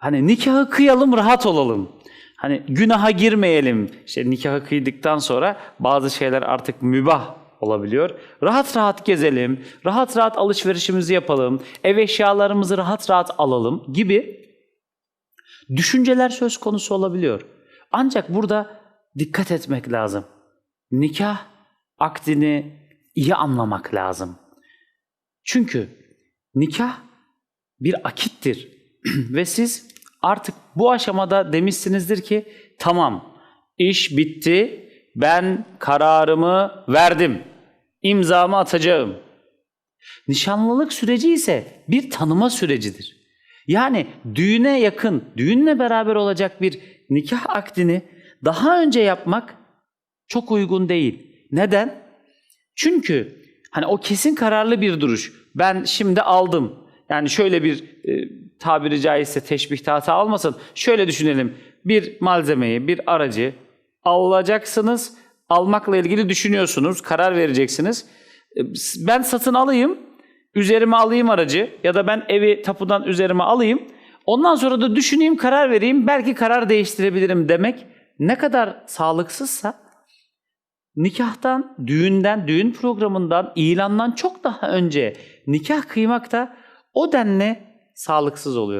Hani nikahı kıyalım rahat olalım. Hani günaha girmeyelim. İşte nikahı kıydıktan sonra bazı şeyler artık mübah olabiliyor. Rahat rahat gezelim, rahat rahat alışverişimizi yapalım, ev eşyalarımızı rahat rahat alalım gibi düşünceler söz konusu olabiliyor. Ancak burada dikkat etmek lazım. Nikah akdini iyi anlamak lazım. Çünkü nikah bir akittir ve siz artık bu aşamada demişsinizdir ki tamam iş bitti ben kararımı verdim imzamı atacağım. Nişanlılık süreci ise bir tanıma sürecidir. Yani düğüne yakın, düğünle beraber olacak bir nikah akdini daha önce yapmak çok uygun değil. Neden? Çünkü hani o kesin kararlı bir duruş. Ben şimdi aldım. Yani şöyle bir e, tabiri caizse teşbih hata almasın. Şöyle düşünelim. Bir malzemeyi, bir aracı alacaksınız. Almakla ilgili düşünüyorsunuz, karar vereceksiniz. E, Ben satın alayım, üzerime alayım aracı ya da ben evi tapudan üzerime alayım. Ondan sonra da düşüneyim, karar vereyim. Belki karar değiştirebilirim demek ne kadar sağlıksızsa nikahtan, düğünden, düğün programından, ilandan çok daha önce nikah kıymak da o denli sağlıksız oluyor.